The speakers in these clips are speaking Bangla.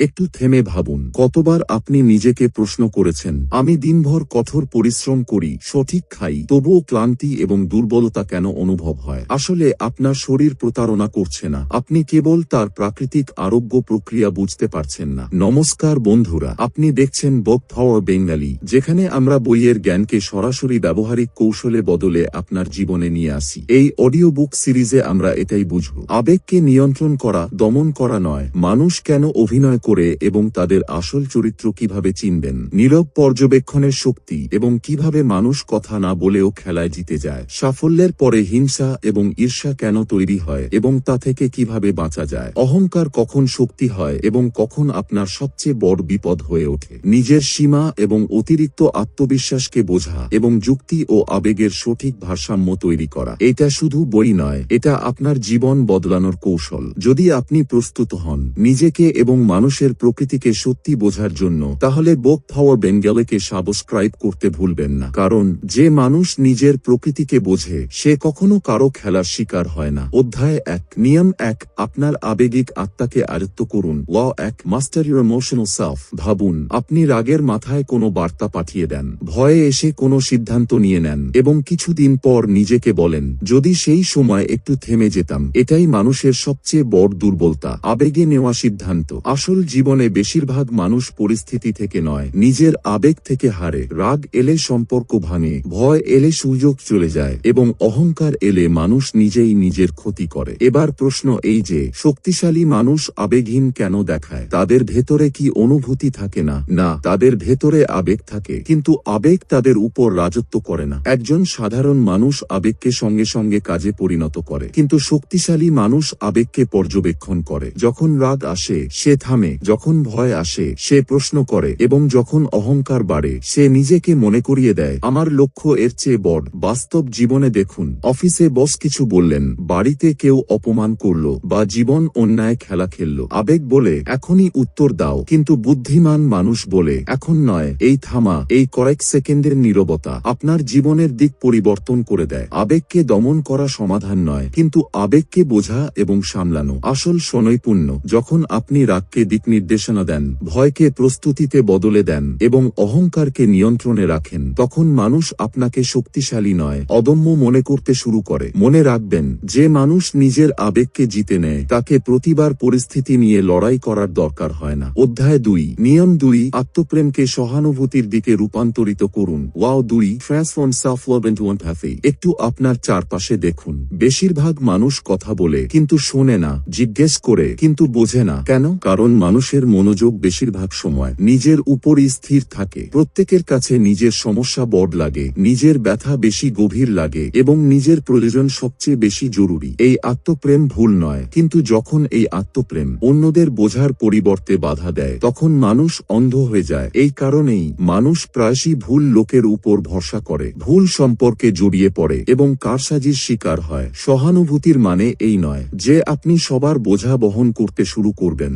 একটু থেমে ভাবুন, কতবার আপনি নিজেকে প্রশ্ন করেছেন, আমি দিনভর কঠোর পরিশ্রম করি, সঠিক খাই, তবুও ক্লান্তি এবং দুর্বলতা কেন অনুভব হয়? আসলে আপনার শরীর প্রতারণা করছে না, আপনি কেবল তার প্রাকৃতিক আরোগ্য প্রক্রিয়া বুঝতে পারছেন না। নমস্কার বন্ধুরা, আপনি দেখছেন বক পাওয়ার বেঙ্গালি যেখানে আমরা বইয়ের জ্ঞানকে সরাসরি ব্যবহারিক কৌশলে বদলে আপনার জীবনে নিয়ে আসি। এই অডিও বুক সিরিজে আমরা এটাই বুঝব। আবেগকে নিয়ন্ত্রণ করা, দমন করা নয়, মানুষ কেন অভিনয় করে এবং তাদের আসল চরিত্র কীভাবে চিনবেন? নীরব পর্যবেক্ষণের শক্তি এবং কীভাবে মানুষ কথা না বলেও খেলায় জিতে যায়। সাফল্যের পরে হিংসা এবং ঈর্ষা কেন তৈরি হয় এবং তা থেকে কীভাবে বাঁচা যায়? অহংকার কখন শক্তি হয় এবং কখন আপনার সবচেয়ে বড় বিপদ হয়ে ওঠে? নিজের সীমা এবং অতিরিক্ত আত্মবিশ্বাসকে বোঝা এবং যুক্তি ও আবেগের সঠিক ভারসাম্য তৈরি করা। এটা শুধু বই নয়, এটা আপনার জীবন বদলানোর কৌশল। যদি আপনি প্রস্তুত হন, নিজেকে এবং মানুষের প্রকৃতিকে সত্যি বোঝার জন্য, তাহলে বোক পাওয়ার বেঙ্গলকে সাবস্ক্রাইব করতে ভুলবেন না। কারণ, যে মানুষ নিজের প্রকৃতিকে বোঝে, সে কখনো কারও খেলার শিকার হয় না। অধ্যায় এক, নিয়ম এক, আপনার আবেগিক আত্মাকে আয়ত্ত করুন। ল এক, মাস্টার ইউর ইমোশনাল সেলফ। ভাবুন, আপনি রাগের মাথায় কোনো বার্তা পাঠিয়ে দেন। ভয়ে এসে কোনো সিদ্ধান্ত নিয়ে নেন। এবং কিছুদিন পর নিজেকে বলেন, যদি সেই সময় একটু থেমে যেতাম, এটাই মানুষের সবচেয়ে বড় দুর্বলতা। আবেগে নেওয়া সিদ্ধান্ত। আসল জীবনে বেশিরভাগ মানুষ পরিস্থিতি থেকে নয়, নিজের আবেগ থেকে হারে। রাগ এলে সম্পর্ক ভাঙে, ভয় এলে সুযোগ চলে যায়, এবং অহংকার এলে মানুষ নিজেই নিজের ক্ষতি করে। এবার প্রশ্ন এই যে, শক্তিশালী মানুষ আবেগহীন কেন দেখায়? তাদের ভেতরে কি অনুভূতি থাকে না? না, তাদের ভেতরে আবেগ থাকে, কিন্তু আবেগ তাদের উপর রাজত্ব করে না। একজন সাধারণ মানুষ আবেগকে সঙ্গে সঙ্গে কাজে পরিণত করে, কিন্তু শক্তিশালী মানুষ আবেগকে পর্যবেক্ষণ করে। যখন রাগ আসে, সে থামে যখন ভয় আসে, সে প্রশ্ন করে এবং যখন অহংকার বাড়ে, সে নিজেকে মনে করিয়ে দেয়, আমার লক্ষ্য এর চেয়ে বড়। বাস্তব জীবনে দেখুন, অফিসে বস কিছু বললেন, বাড়িতে কেউ অপমান করল বা জীবন অন্যায় খেলা খেলল। আবেগ বলে, এখনই উত্তর দাও। কিন্তু বুদ্ধিমান মানুষ বলে, এখন নয়, এই থামা, এই কয়েক সেকেন্ডের নীরবতা। আপনার জীবনের দিক পরিবর্তন করে দেয়। আবেগকে দমন করা সমাধান নয়, কিন্তু আবেগকে বোঝা এবং সামলানো। আসল সনৈপুণ্য, যখন আপনি রাগকে দিক নির্দেশনা দেন, ভয়কে প্রস্তুতিতে বদলে দেন এবং অহংকারকে নিয়ন্ত্রণে রাখেন। তখন মানুষ আপনাকে শক্তিশালী নয়, অদম্য মনে করতে শুরু করে। মনে রাখবেন, যে মানুষ নিজের আবেগকে জিতে নেয়, তাকে প্রতিবার পরিস্থিতি নিয়ে লড়াই করার দরকার হয় না। অধ্যায় দুই, নিয়ম দুই, আত্মপ্রেমকে সহানুভূতির দিকে রূপান্তরিত করুন। ওয়াও দুই ট্রান্সফর্ম সেলফ লাভ এমপ্যাথি একটু আপনার চারপাশে দেখুন। বেশিরভাগ মানুষ কথা বলে, কিন্তু শোনে না, জিজ্ঞেস করে, কিন্তু বোঝে না। কেন? কারণ মানুষের মনোযোগ বেশিরভাগ সময় নিজের উপরই স্থির থাকে। প্রত্যেকের কাছে নিজের সমস্যা বড় লাগে, নিজের ব্যথা বেশি গভীর লাগে এবং নিজের প্রয়োজন সবচেয়ে বেশি জরুরি। এই আত্মপ্রেম ভুল নয়, কিন্তু যখন এই আত্মপ্রেম অন্যদের বোঝার পরিবর্তে বাধা দেয়, তখন মানুষ অন্ধ হয়ে যায়। এই কারণেই মানুষ প্রায়শই ভুল লোকের উপর ভরসা করে, ভুল সম্পর্কে জড়িয়ে পড়ে এবং কারসাজির শিকার হয়। সহানুভূতির মানে এই নয় যে আপনি সবার বোঝা বহন করতে শুরু করবেন।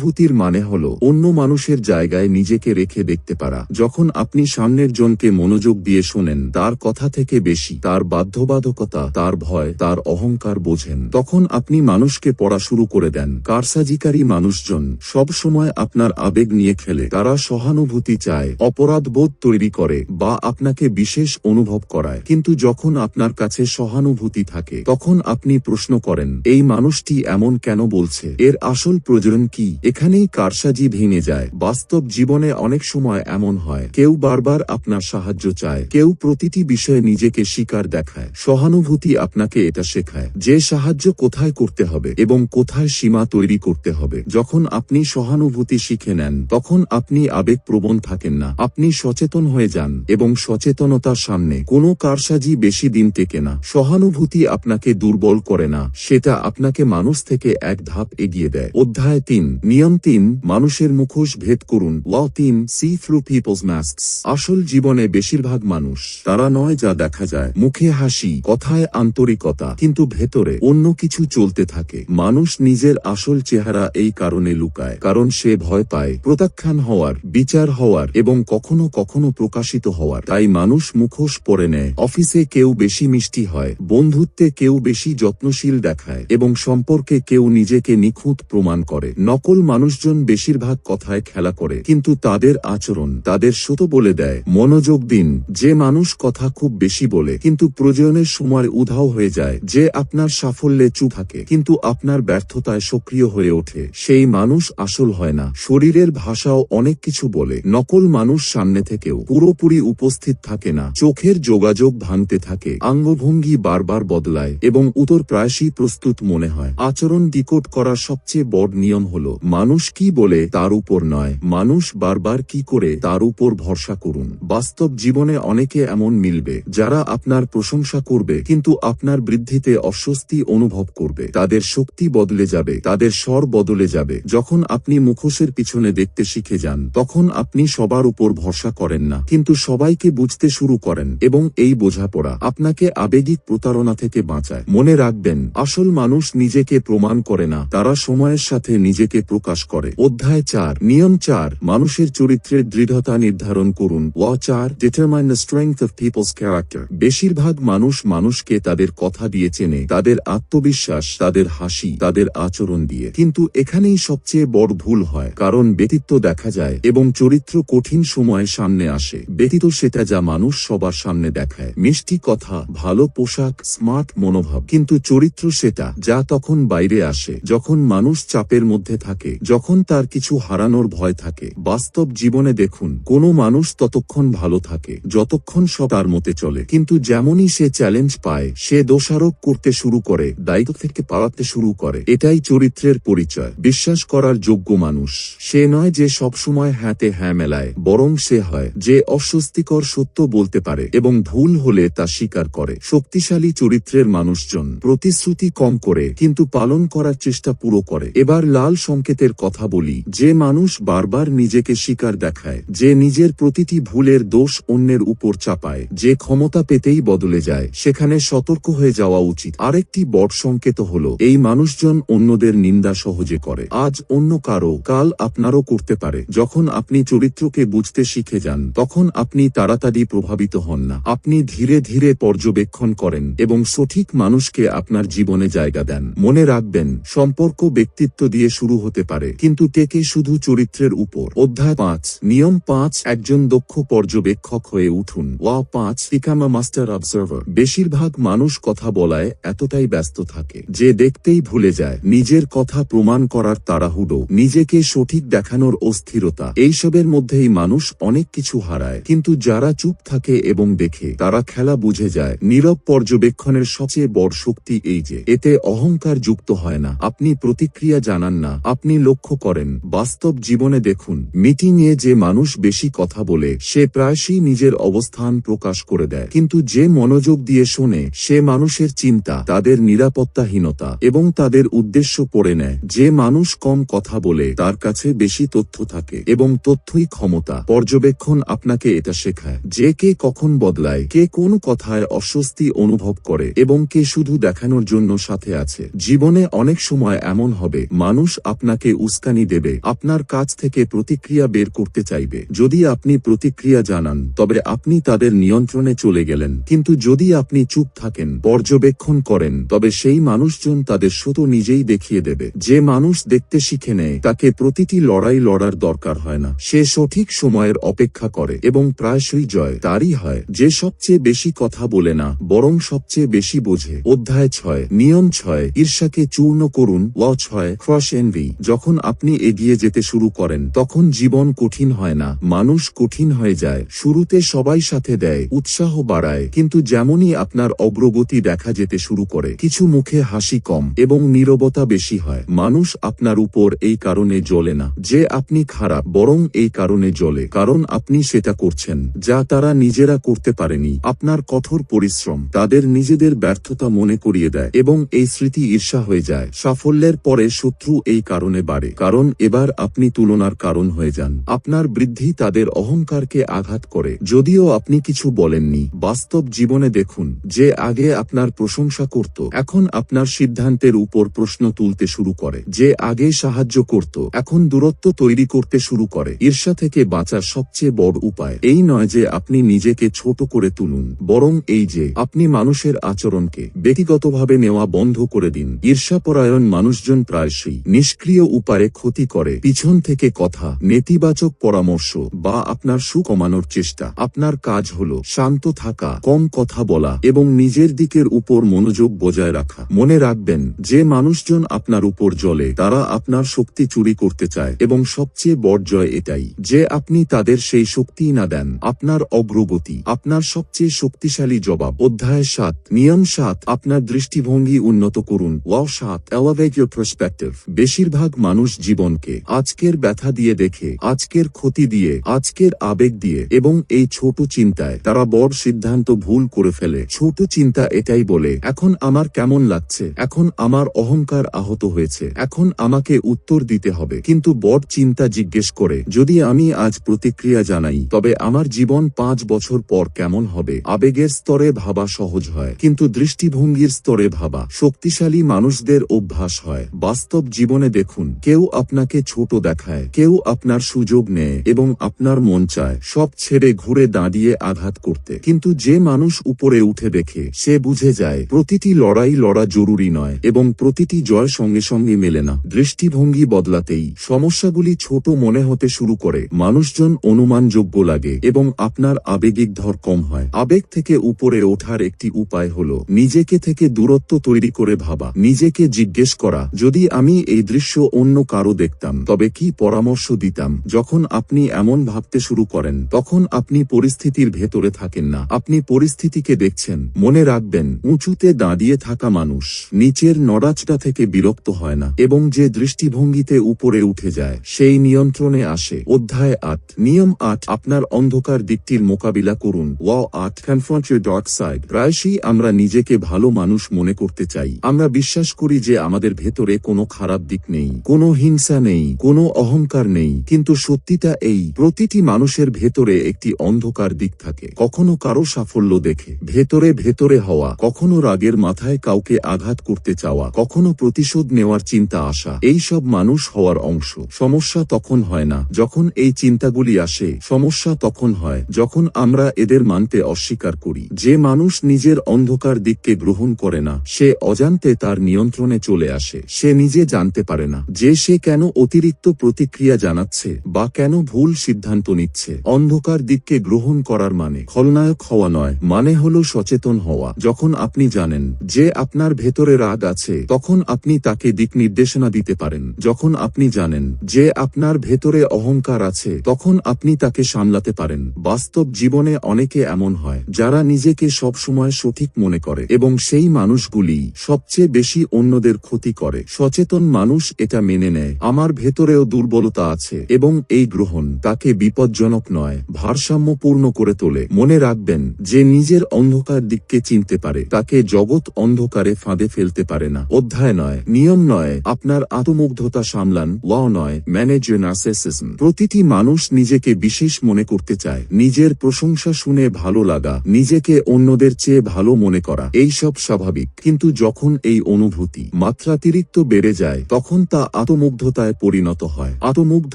সহানুভূতির মানে হল, অন্য মানুষের জায়গায় নিজেকে রেখে দেখতে পারা। যখন আপনি সামনের জনকে মনোযোগ দিয়ে শোনেন, তার কথা থেকে বেশি, তার বাধ্যবাধকতা, তার ভয়, তার অহংকার বোঝেন। তখন আপনি মানুষকে পড়া শুরু করে দেন। কারসাজিকারী মানুষজন সব সময় আপনার আবেগ নিয়ে খেলে। তারা সহানুভূতি চায় অপরাধবোধ তৈরি করে বা আপনাকে বিশেষ অনুভব করায়। কিন্তু যখন আপনার কাছে সহানুভূতি থাকে, তখন আপনি প্রশ্ন করেন, এই মানুষটি এমন কেন বলছে? এর আসল প্রয়োজন কি? এখানেই কারসাজি ভেঙে যায়। বাস্তব জীবনে অনেক সময় এমন হয়, কেউ বারবার আপনার সাহায্য চায়, কেউ প্রতিটি বিষয়ে নিজেকে স্বীকার দেখায়, সহানুভূতি আপনাকে এটা শেখায়, যে সাহায্য কোথায় করতে হবে এবং কোথায় সীমা তৈরি করতে হবে। যখন আপনি সহানুভূতি শিখে নেন, তখন আপনি আবেগপ্রবণ থাকেন না। আপনি সচেতন হয়ে যান এবং সচেতনতার সামনে কোনো কারসাজি বেশি দিন টেকে না। সহানুভূতি আপনাকে দুর্বল করে না, সেটা আপনাকে মানুষ থেকে এক ধাপ এগিয়ে দেয়। অধ্যায় তিন নিয়ম তিন, মানুষের মুখোশ ভেদ করুন। ল তিন, সি থ্রু পিপলস মাস্কস। আসল জীবনে বেশিরভাগ মানুষ, তারা নয় যা দেখা যায়। মুখে হাসি, কথায় আন্তরিকতা, কিন্তু ভেতরে অন্য কিছু চলতে থাকে। মানুষ নিজের আসল চেহারা এই কারণে লুকায়, কারণ সে ভয় পায়। প্রত্যাখ্যান হওয়ার, বিচার হওয়ার, এবং কখনো কখনো প্রকাশিত হওয়ার। তাই মানুষ মুখোশ পরে নেয়। অফিসে কেউ বেশি মিষ্টি হয়, বন্ধুত্বে কেউ বেশি যত্নশীল দেখায়, এবং সম্পর্কে কেউ নিজেকে নিখুঁত প্রমাণ করে। নকল মানুষজন বেশিরভাগ কথায় খেলা করে, কিন্তু তাদের আচরণ, তাদের শত বলে দেয়, মনোযোগ দিন, যে মানুষ কথা খুব বেশি বলে, কিন্তু প্রয়োজনের সময় উধাও হয়ে যায়, যে আপনার সাফল্যে চুপ থাকে, কিন্তু আপনার ব্যর্থতায় সক্রিয় হয়ে ওঠে, সেই মানুষ আসল হয় না, শরীরের ভাষাও অনেক কিছু বলে, নকল মানুষ সামনে থেকেও, পুরোপুরি উপস্থিত থাকে না, চোখের যোগাযোগ ভাঙতে থাকে, আঙ্গভঙ্গি বারবার বদলায়, এবং উত্তর প্রায়শই প্রস্তুত মনে হয়, আচরণ ডিকোড করার সবচেয়ে বড় নিয়ম হল মানুষ কি বলে তার উপর নয়। মানুষ বারবার কি করে তার উপর ভরসা করুন। বাস্তব জীবনে অনেকে এমন মিলবে, যারা আপনার প্রশংসা করবে, কিন্তু আপনার বৃদ্ধিতে অস্বস্তি অনুভব করবে। তাদের শক্তি বদলে যাবে, তাদের স্বর বদলে যাবে। যখন আপনি মুখোশের পিছনে দেখতে শিখে যান, তখন আপনি সবার উপর ভরসা করেন না, কিন্তু সবাইকে বুঝতে শুরু করেন এবং এই বোঝাপড়া আপনাকে আবেগিক প্রতারণা থেকে বাঁচায়। মনে রাখবেন, আসল মানুষ নিজেকে প্রমাণ করে না, তারা সময়ের সাথে নিজেকে প্রকাশ করে। অধ্যায় চার। নিয়ম চার। মানুষের চরিত্রের দৃঢ়তা নির্ধারণ করুন। ওয়া চার determine the strength of people's character বেশিরভাগ মানুষ মানুষকে তাদের কথা দিয়ে চেনে, তাদের আত্মবিশ্বাস, তাদের হাসি, তাদের আচরণ দিয়ে। কিন্তু এখানেই সবচেয়ে বড় ভুল হয়, কারণ ব্যতীত্ব দেখা যায় এবং চরিত্র কঠিন সময়ে সামনে আসে। ব্যতীত সেটা যা মানুষ সবার সামনে দেখায়। মিষ্টি কথা, ভালো পোশাক স্মার্ট মনোভাব। কিন্তু চরিত্র সেটা যা তখন বাইরে আসে, যখন মানুষ চাপের মধ্যে থাকে। যখন তার কিছু হারানোর ভয় থাকে, বাস্তব জীবনে দেখুন, কোনো মানুষ ততক্ষণ ভালো থাকে, যতক্ষণ সব তার মতে চলে। কিন্তু যেমনই সে চ্যালেঞ্জ পায়, সে দোষারোপ করতে শুরু করে, দায়িত্ব থেকে পালাতে শুরু করে। এটাই চরিত্রের পরিচয়। বিশ্বাস করার যোগ্য মানুষ। সে নয় যে সবসময় হ্যাঁতে হ্যাঁ মেলায়, বরং সে হয় যে অস্বস্তিকর সত্য বলতে পারে এবং ভুল হলে তা স্বীকার করে। শক্তিশালী চরিত্রের মানুষজন প্রতিশ্রুতি কম করে, কিন্তু পালন করার চেষ্টা পুরো করে। এবার লাল সংকেতের কথা বলি, যে মানুষ বারবার নিজেকে স্বীকার দেখায়, যে নিজের প্রতিটি ভুলের দোষ অন্যের উপর চাপায়, যে ক্ষমতা পেতেই বদলে যায়, সেখানে সতর্ক হয়ে যাওয়া উচিত। আরেকটি বট সংকেত হল, এই মানুষজন অন্যদের নিন্দা সহজে করে। আজ অন্য কারও, কাল আপনারও করতে পারে। যখন আপনি চরিত্রকে বুঝতে শিখে যান, তখন আপনি তাড়াতাড়ি প্রভাবিত হন না। আপনি ধীরে ধীরে পর্যবেক্ষণ করেন এবং সঠিক মানুষকে আপনার জীবনে জায়গা দেন। মনে রাখবেন, সম্পর্ক ব্যক্তিত্ব দিয়ে শুরু হতে পারে। কিন্তু টেকে শুধু চরিত্রের উপর? অধ্যায় পাঁচ। নিয়ম পাঁচ, একজন দক্ষ পর্যবেক্ষক হয়ে উঠুন। ওয়া পাঁচ বিকাম মাস্টার অবজার্ভার বেশিরভাগ মানুষ কথা বলায়, এতটাই ব্যস্ত থাকে। যে দেখতেই ভুলে যায়। নিজের কথা প্রমাণ করার তাড়াহুড়ো। নিজেকে সঠিক দেখানোর অস্থিরতা। এইসবের মধ্যেই মানুষ অনেক কিছু হারায়। কিন্তু যারা চুপ থাকে এবং দেখে, তারা খেলা বুঝে যায়। নীরব পর্যবেক্ষণের সবচেয়ে বড় শক্তি এই যে, এতে অহংকার যুক্ত হয় না। আপনি প্রতিক্রিয়া জানান না। আপনি লক্ষ্য করেন। বাস্তব জীবনে দেখুন মিটিং এ যে মানুষ বেশি কথা বলে, সে প্রায়শই নিজের অবস্থান প্রকাশ করে দেয়। কিন্তু যে মনোযোগ দিয়ে শোনে, সে মানুষের চিন্তা, তাদের নিরাপত্তাহীনতা এবং তাদের উদ্দেশ্য পড়ে নেয়। যে মানুষ কম কথা বলে, তার কাছে বেশি তথ্য থাকে এবং তথ্যই ক্ষমতা। পর্যবেক্ষণ আপনাকে এটা শেখায়, যে কে কখন বদলায়, কে কোন কথায় অস্বস্তি অনুভব করে এবং কে শুধু দেখানোর জন্য সাথে আছে। জীবনে অনেক সময় এমন হবে, মানুষ আপনাকে উস্কানি দেবে, আপনার কাছ থেকে প্রতিক্রিয়া বের করতে চাইবে। যদি আপনি প্রতিক্রিয়া জানান, তবে আপনি তাদের নিয়ন্ত্রণে চলে গেলেন। কিন্তু যদি আপনি চুপ থাকেন, পর্যবেক্ষণ করেন, তবে সেই মানুষজন তাদের শত নিজেই দেখিয়ে দেবে। যে মানুষ দেখতে শিখে নেয়, তাকে প্রতিটি লড়াই লড়ার দরকার হয় না। সে সঠিক সময়ের অপেক্ষা করে, এবং প্রায়শই জয় তারই হয়। যে সবচেয়ে বেশি কথা বলে না, বরং সবচেয়ে বেশি বোঝে। অধ্যায় ছয়, নিয়ম ছয়, ঈর্ষাকে চূর্ণ করুন। ল ছয়, ক্রস এনভি, যখন আপনি এগিয়ে যেতে শুরু করেন, তখন জীবন কঠিন হয় না। মানুষ কঠিন হয়ে যায়। শুরুতে সবাই সাথে দেয়, উৎসাহ বাড়ায়, কিন্তু যেমনই আপনার অগ্রগতি দেখা যেতে শুরু করে, কিছু মুখে হাসি কম এবং নীরবতা বেশি হয়। মানুষ আপনার উপর এই কারণে জ্বলে না যে আপনি খারাপ, বরং এই কারণে জ্বলে, কারণ আপনি সেটা করছেন, যা তারা নিজেরা করতে পারেনি। আপনার কঠোর পরিশ্রম তাদের নিজেদের ব্যর্থতা মনে করিয়ে দেয় এবং এই স্মৃতি ঈর্ষা হয়ে যায়। সাফল্যের পরে শত্রু এই কারণে বাড়ে কারণ এবার আপনি তুলনার কারণ হয়ে যান। আপনার বৃদ্ধি তাদের অহংকারকে আঘাত করে। যদিও আপনি কিছু বলেননি, বাস্তব জীবনে দেখুন, যে আগে আপনার প্রশংসা করত, এখন আপনার সিদ্ধান্তের উপর প্রশ্ন তুলতে শুরু করে। যে আগে সাহায্য করত, এখন দূরত্ব তৈরি করতে শুরু করে। ঈর্ষা থেকে বাঁচার সবচেয়ে বড় উপায়। এই নয় যে আপনি নিজেকে ছোট করে তুলুন, বরং এই যে আপনি মানুষের আচরণকে ব্যক্তিগতভাবে নেওয়া বন্ধ করে দিন। ঈর্ষাপরায়ণ মানুষজন প্রায়শই নিষ্ক্রিয় উপায়ে ক্ষতি করে। পিছন থেকে কথা, নেতিবাচক পরামর্শ বা আপনার সুখ কমানোর চেষ্টা। আপনার কাজ হল শান্ত থাকা, কম কথা বলা এবং নিজের দিকের উপর মনোযোগ বজায় রাখা। মনে রাখবেন, যে মানুষজন আপনার উপর জ্বলে, তারা আপনার শক্তি চুরি করতে চায় এবং সবচেয়ে বড় জয় এটাই, যে আপনি তাদের সেই শক্তি না দেন। আপনার অগ্রগতি, আপনার সবচেয়ে শক্তিশালী জবাব। অধ্যায় সাত, নিয়ম সাত, আপনার দৃষ্টিভঙ্গি উন্নত করুন। ওয়াও সাত এলাভেট ইউর পার্সপেক্টিভ বেশিরভাগ মানুষ জীবনকে আজকের ব্যথা দিয়ে দেখে, আজকের ক্ষতি দিয়ে, আজকের আবেগ দিয়ে এবং এই ছোট চিন্তায় তারা বড় সিদ্ধান্ত ভুল করে ফেলে। ছোট চিন্তা এটাই বলে, এখন আমার কেমন লাগছে? এখন আমার অহংকার আহত হয়েছে। এখন আমাকে উত্তর দিতে হবে। কিন্তু বড় চিন্তা জিজ্ঞেস করে, যদি আমি আজ প্রতিক্রিয়া জানাই, তবে আমার জীবন পাঁচ বছর পর কেমন হবে? আবেগের স্তরে ভাবা সহজ হয়, কিন্তু দৃষ্টিভঙ্গির স্তরে ভাবা শক্তিশালী মানুষদের অভ্যাস হয়। বাস্তব জীবনে দেখুন কেউ আপনাকে ছোট দেখায়, কেউ আপনার সুযোগ নেয় এবং আপনার মন চায়, সব ছেড়ে ঘুরে দাঁড়িয়ে আঘাত করতে। কিন্তু যে মানুষ উপরে উঠে দেখে, সে বুঝে যায়, প্রতিটি লড়াই লড়া জরুরি নয় এবং প্রতিটি জয় সঙ্গে সঙ্গে মেলে না। দৃষ্টিভঙ্গি বদলাতেই সমস্যাগুলি ছোট মনে হতে শুরু করে। মানুষজন অনুমানযোগ্য লাগে এবং আপনার আবেগিক ধর কম হয়। আবেগ থেকে উপরে ওঠার একটি উপায় হল, নিজেকে থেকে দূরত্ব তৈরি করে ভাবা। নিজেকে জিজ্ঞেস করা, যদি আমি এই দৃশ্য অন্য কারও দেখতাম। তবে কি পরামর্শ দিতাম? যখন আপনি এমন ভাবতে শুরু করেন, তখন আপনি পরিস্থিতির ভেতরে থাকেন না। আপনি পরিস্থিতিকে দেখছেন, মনে রাখবেন, উঁচুতে দাঁড়িয়ে থাকা মানুষ, নিচের নড়াচটা থেকে বিরক্ত হয় না, এবং যে দৃষ্টিভঙ্গিতে উপরে উঠে যায়, সেই নিয়ন্ত্রণে আসে। অধ্যায় আট। নিয়ম আট, আপনার অন্ধকার দিকটির মোকাবিলা করুন। ওয়াও আট কনফ্রন্ট ইউর ডার্ক সাইড প্রায়শই আমরা নিজেকে ভালো মানুষ মনে করতে চাই। আমরা বিশ্বাস করি যে আমাদের ভেতরে কোনো খারাপ দিক নেই। কোনো হিংসা নেই, কোনো অহংকার নেই, কিন্তু সত্যিটা এই, প্রতিটি মানুষের ভেতরে একটি অন্ধকার দিক থাকে। কখনো কারও সাফল্য দেখে, ভেতরে ভেতরে হওয়া, কখনো রাগের মাথায় কাউকে আঘাত করতে চাওয়া, কখনো প্রতিশোধ নেওয়ার চিন্তা আসা, এই সব মানুষ হওয়ার অংশ। সমস্যা তখন হয় না, যখন এই চিন্তাগুলি আসে, সমস্যা তখন হয়, যখন আমরা এদের মানতে অস্বীকার করি। যে মানুষ নিজের অন্ধকার দিককে গ্রহণ করে না, সে অজান্তে তার নিয়ন্ত্রণে চলে আসে, সে নিজে জানতে পারে না। যে সে কেন অতিরিক্ত প্রতিক্রিয়া জানাচ্ছে বা কেন ভুল সিদ্ধান্ত নিচ্ছে, অন্ধকার দিককে গ্রহণ করার মানে খলনায়ক হওয়া নয় মানে হল সচেতন হওয়া। যখন আপনি জানেন যে আপনার ভেতরে রাগ আছে, তখন আপনি তাকে দিক নির্দেশনা দিতে পারেন। যখন আপনি জানেন যে আপনার ভেতরে অহংকার আছে, তখন আপনি তাকে সামলাতে পারেন। বাস্তব জীবনে অনেকে এমন হয়, যারা নিজেকে সবসময় সঠিক মনে করে এবং সেই মানুষগুলি সবচেয়ে বেশি অন্যদের ক্ষতি করে। সচেতন মানুষ এটা মেনে নেয়। আমার ভেতরেও দুর্বলতা আছে এবং এই গ্রহণ তাকে বিপজ্জনক নয়, ভারসাম্যপূর্ণ করে তোলে। মনে রাখবেন যে নিজের অন্ধকার দিককে চিনতে পারে, তাকে জগৎ অন্ধকারে ফাঁদে ফেলতে পারে না। অধ্যায় নয়, নিয়ম নয়, আপনার আত্মমুগ্ধতা সামলান ওয়াও নয় ম্যানেজ নার্সেসিজম প্রতিটি মানুষ নিজেকে বিশেষ মনে করতে চায়। নিজের প্রশংসা শুনে ভালো লাগা, নিজেকে অন্যদের চেয়ে ভালো মনে করা এই সব স্বাভাবিক। কিন্তু যখন এই অনুভূতি মাত্রাতিরিক্ত বেড়ে যায়, তখন তা আত্মমুগ্ধতায় পরিণত হয়। আত্মমুগ্ধ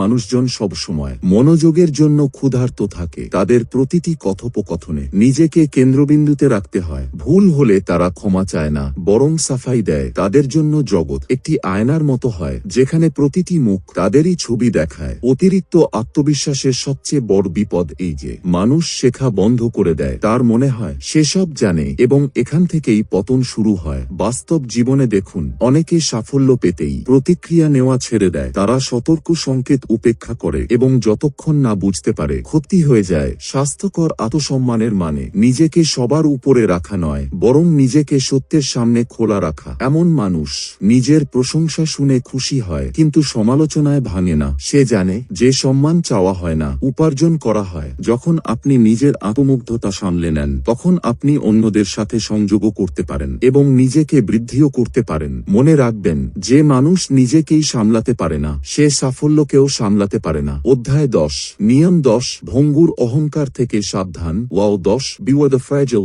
মানুষজন সবসময় মনোযোগের জন্য ক্ষুধার্ত থাকে। তাদের প্রতিটি কথোপকথনে নিজেকে কেন্দ্রবিন্দুতে রাখতে হয়। ভুল হলে তারা ক্ষমা চায় না, বরং সাফাই দেয়। তাদের জন্য জগৎ একটি আয়নার মতো হয়, যেখানে প্রতিটি মুখ তাদেরই ছবি দেখায়। অতিরিক্ত আত্মবিশ্বাসের সবচেয়ে বড় বিপদ এই যে, মানুষ শেখা বন্ধ করে দেয়। তার মনে হয়, সেসব জানে এবং এখান থেকেই পতন শুরু হয়। বাস্তব জীবনে দেখুন, অনেকে সাফল্য পেতেই প্রতিক্রিয়া নেওয়া ছেড়ে দেয়। তারা সতর্ক সংকেত উপেক্ষা করে এবং যতক্ষণ না বুঝতে পারে ক্ষতি হয়ে যায়, স্বাস্থ্যকর আত্মসম্মানের মানে নিজেকে সবার উপরে রাখা নয়, বরং নিজেকে সত্যের সামনে খোলা রাখা। এমন মানুষ নিজের প্রশংসা শুনে খুশি হয়, কিন্তু সমালোচনায় ভাঙে না। সে জানে যে সম্মান চাওয়া হয় না, উপার্জন করা হয়। যখন আপনি নিজের আত্মমুগ্ধতা সামলে নেন, তখন আপনি অন্যদের সাথে সংযোগও করতে পারেন এবং নিজেকে বৃদ্ধিও করতে পারেন। মনে রাখবেন যে মানুষ নিজেকেই সামলাতে পারে না, সে সাফল্যকেও সামলাতে পারে না। অধ্যায় দশ। নিয়ম দশ, ভঙ্গুর অহংকার থেকে সাবধান। ওয়াও দশ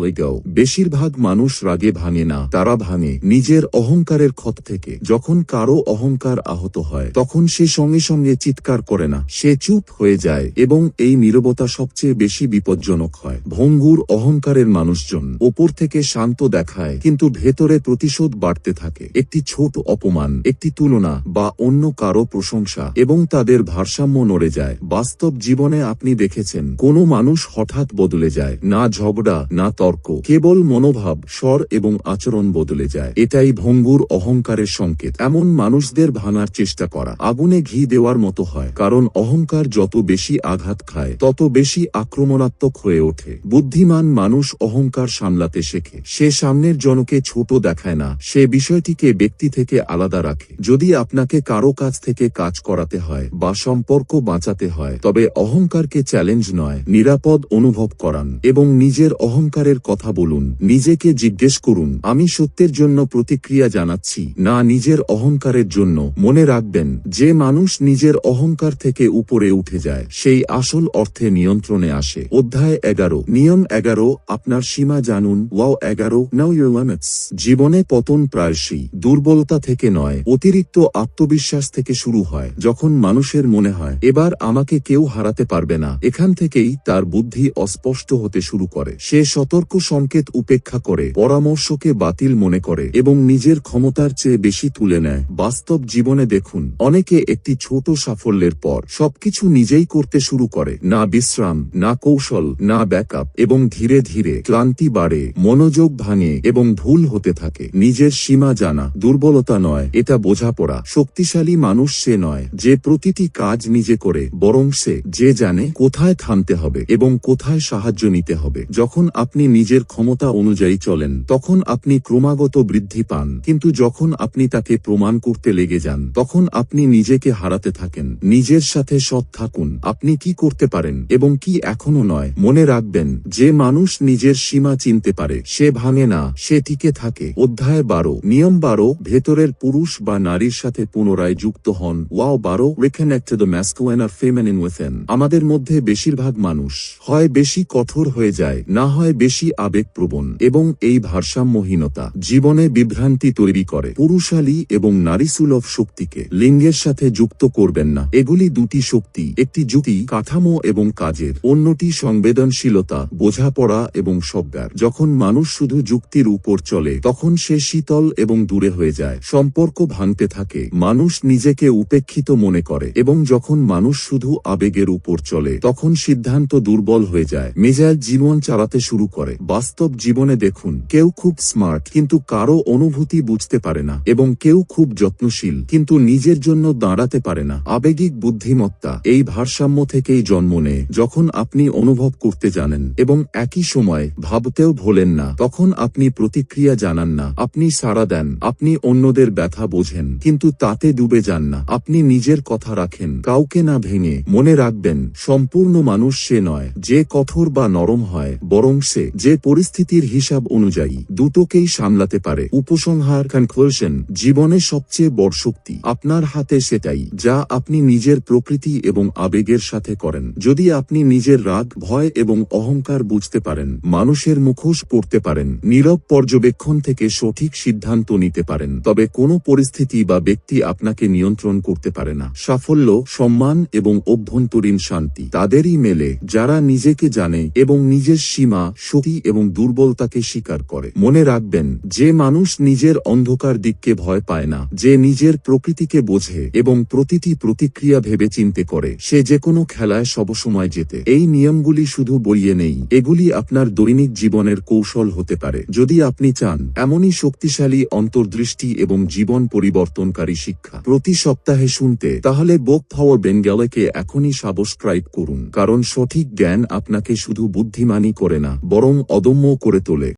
এগাও বেশিরভাগ মানুষ রাগে ভাঙে না, তারা ভাঙে নিজের অহংকারের ক্ষত থেকে। যখন কারও অহংকার আহত হয়, তখন সে সঙ্গে সঙ্গে চিৎকার করে না। সে চুপ হয়ে যায় এবং এই নীরবতা সবচেয়ে বেশি বিপজ্জনক হয়। ভঙ্গুর অহংকারের মানুষজন ওপর থেকে শান্ত দেখায়, কিন্তু ভেতরে প্রতিশোধ বাড়তে থাকে। একটি ছোট অপমান, একটি তুলনা বা অন্য কারও প্রশংসা এবং তাদের ভারসাম্য নড়ে যায়। বাস্তব জীবনে আপনি দেখেছেন, কোনো মানুষ হঠাৎ বদলে যায়, না ঝগড়া, না তর্ক, কেবল মনোভাব, স্বর এবং আচরণ বদলে যায়। এটাই ভঙ্গুর অহংকারের সংকেত। এমন মানুষদের ভাঙার চেষ্টা করা আগুনে ঘি দেওয়ার মতো হয়, কারণ অহংকার যত বেশি আঘাত খায়, তত বেশি আক্রমণাত্মক হয়ে ওঠে। বুদ্ধিমান মানুষ অহংকার সামলাতে শেখে। সে সামনের জনকে ছোট দেখায় না, সে বিষয়টিকে ব্যক্তি থেকে আলাদা রাখে। যদি আপনাকে কারও কাছ থেকে কাজ করাতে হয় বা সম্পর্ক বাঁচাতে হয়, তবে অহংকারকে চ্যালেঞ্জ নয়, নিরাপদ অনুভব করান এবং নিজের অহংকারের কথা বলুন। নিজেকে জিজ্ঞেস করুন, আমি সত্যের জন্য প্রতিক্রিয়া জানাচ্ছি, না নিজের অহংকারের জন্য। মনে রাখবেন, যে মানুষ নিজের অহংকার থেকে উপরে উঠে যায়, সেই আসল অর্থে নিয়ন্ত্রণে আসে। অধ্যায় এগারো। নিয়ম এগারো, আপনার সীমা জানুন। ওয়াও এগারো, নাও লিমিটস। জীবনে পতন প্রায়শই, দুর্বলতা থেকে নয়, অতিরিক্ত আত্মবিশ্বাস থেকে শুরু হয়। যখন মানুষের মনে হয়, এবার আমাকে কেউ হারাতে পারবে না। এখান থেকেই তার বুদ্ধি অস্পষ্ট হতে শুরু করে। সে সতর্ক সংকেত উপেক্ষা করে, পরামর্শকে বাতিল মনে করে এবং নিজের ক্ষমতার চেয়ে বেশি তুলে নেয়। বাস্তব জীবনে দেখুন, অনেকে একটি ছোট সাফল্যের পর সবকিছু নিজেই করতে শুরু করে। না বিশ্রাম, না কৌশল, না ব্যাকআপ এবং ধীরে ধীরে ক্লান্তি বাড়ে, মনোযোগ ভাঙে এবং ভুল হতে থাকে। নিজের সীমা জানা, দুর্বলতা নয়, এটা বোঝাপড়া। শক্তিশালী মানুষ সে নয়, যে প্রতিটি কাজ নিজে করে, বরং সে, যে জানে কোথায় থামতে হবে এবং কোথায় সাহায্য নিতে হবে। যখন আপনি নিজের ক্ষমতা অনুযায়ী চলেন, তখন আপনি ক্রমাগত বৃদ্ধি পান। কিন্তু যখন আপনি তাকে প্রমাণ করতে লেগে যান, তখন আপনি নিজেকে হারাতে থাকেন। নিজের সাথে সৎ থাকুন। আপনি কি করতে পারেন এবং কি এখনও নয়, মনে রাখবেন যে মানুষ নিজের সীমা চিনতে পারে। সে ভাঙে না, সে টিকে থাকে। অধ্যায় বারো, নিয়ম বারো, ভেতরের পুরুষ বা নারীর সাথে পুনরায় যুক্ত হন। ওয়াও, বারো reconnect the masculine feminine within আমাদের মধ্যে বেশিরভাগ মানুষ হয় বেশি কঠোর হয়ে যায়, না হয় বেশি আবেগপ্রবণ এবং এই ভারসাম্যহীনতা জীবনে বিভ্রান্তি তৈরি করে। পুরুষালী এবং নারীসুলভ শক্তিকে লিঙ্গের সাথে যুক্ত করবেন না। এগুলি দুটি শক্তি, একটি যুক্তি, কাঠামো এবং কাজের। অন্যটি সংবেদনশীলতা, বোঝাপড়া এবং সজ্ঞার যখন মানুষ শুধু যুক্তির উপর চলে, তখন সে শীতল এবং দূরে হয়ে যায়। সম্পর্ক ভাঙতে থাকে। মানুষ নিজেকে উপেক্ষিত মনে করে এবং যখন মানুষ শুধু আবেগের উপর চলে, তখন সিদ্ধান্ত দুর্বল হয়ে যায়। মেজাজ জীবন চালাতে শুরু করে। বাস্তব জীবনে দেখুন, কেউ খুব স্মার্ট, কিন্তু কারও অনুভূতি বুঝতে পারে না, এবং কেউ খুব যত্নশীল, কিন্তু নিজের জন্য দাঁড়াতে পারে না। আবেগিক বুদ্ধিমত্তা, এই ভারসাম্য থেকেই জন্ম নেয়। যখন আপনি অনুভব করতে জানেন, এবং একই সময় ভাবতেও ভোলেন না, তখন আপনি প্রতিক্রিয়া জানান না। আপনি সাড়া দেন, আপনি অন্যদের ব্যথা বোঝেন, কিন্তু তাতে ডুবে যান না। আপনি নিজের কথা রাখেন, কাউকে না ভেঙে। মনে রাখবেন, সম্পূর্ণ মানুষ সে নয়, যে কঠোর বা নরম হয়, বরং সে, যে পরিস্থিতির হিসাব অনুযায়ী দুটোকেই সামলাতে পারে। উপসংহার কনক্লুশন জীবনে সবচেয়ে বড় শক্তি। আপনার হাতে সেটাই, যা আপনি নিজের প্রকৃতি এবং আবেগের সাথে করেন। যদি আপনি নিজের রাগ, ভয় এবং অহংকার বুঝতে পারেন, মানুষের মুখোশ পড়তে পারেন, নীরব পর্যবেক্ষণ থেকে সঠিক সিদ্ধান্ত নিতে পারেন। তবে কোনো পরিস্থিতি বা ব্যক্তি আপনাকে নিয়ন্ত্রণ করতে পারে না। সাফল্য, সম্মান এবং অভ্যন্তরীণ শান্তি তাদেরই মেলে, যারা নিজেকে জানে এবং নিজের সীমা, শক্তি এবং দুর্বলতাকে স্বীকার করে। মনে রাখবেন, যে মানুষ নিজের অন্ধকার দিককে ভয় পায় না, যে নিজের প্রকৃতিকে বোঝে এবং প্রতিটি প্রতিক্রিয়া ভেবে চিনতে করে, সে যে কোনো খেলায় সবসময় যেতে এই নিয়মগুলি শুধু বইয়ে নেই, এগুলি আপনার দৈনিক জীবনের কৌশল হতে পারে। যদি আপনি চান, এমনই শক্তিশালী অন্তর্দৃষ্টি এবং জীবন পরিবর্তনকারী শিক্ষা। প্রতি সপ্তাহে শুনতে, তাহলে বোক ফাওয়ার বেঙ্গালেকে এখনই সাবস্ক্রাইব করুন। কারণ সঠিক জ্ঞান আপনাকে শুধু বুদ্ধিমানই করে না, বরং অদম্য করে তোলে।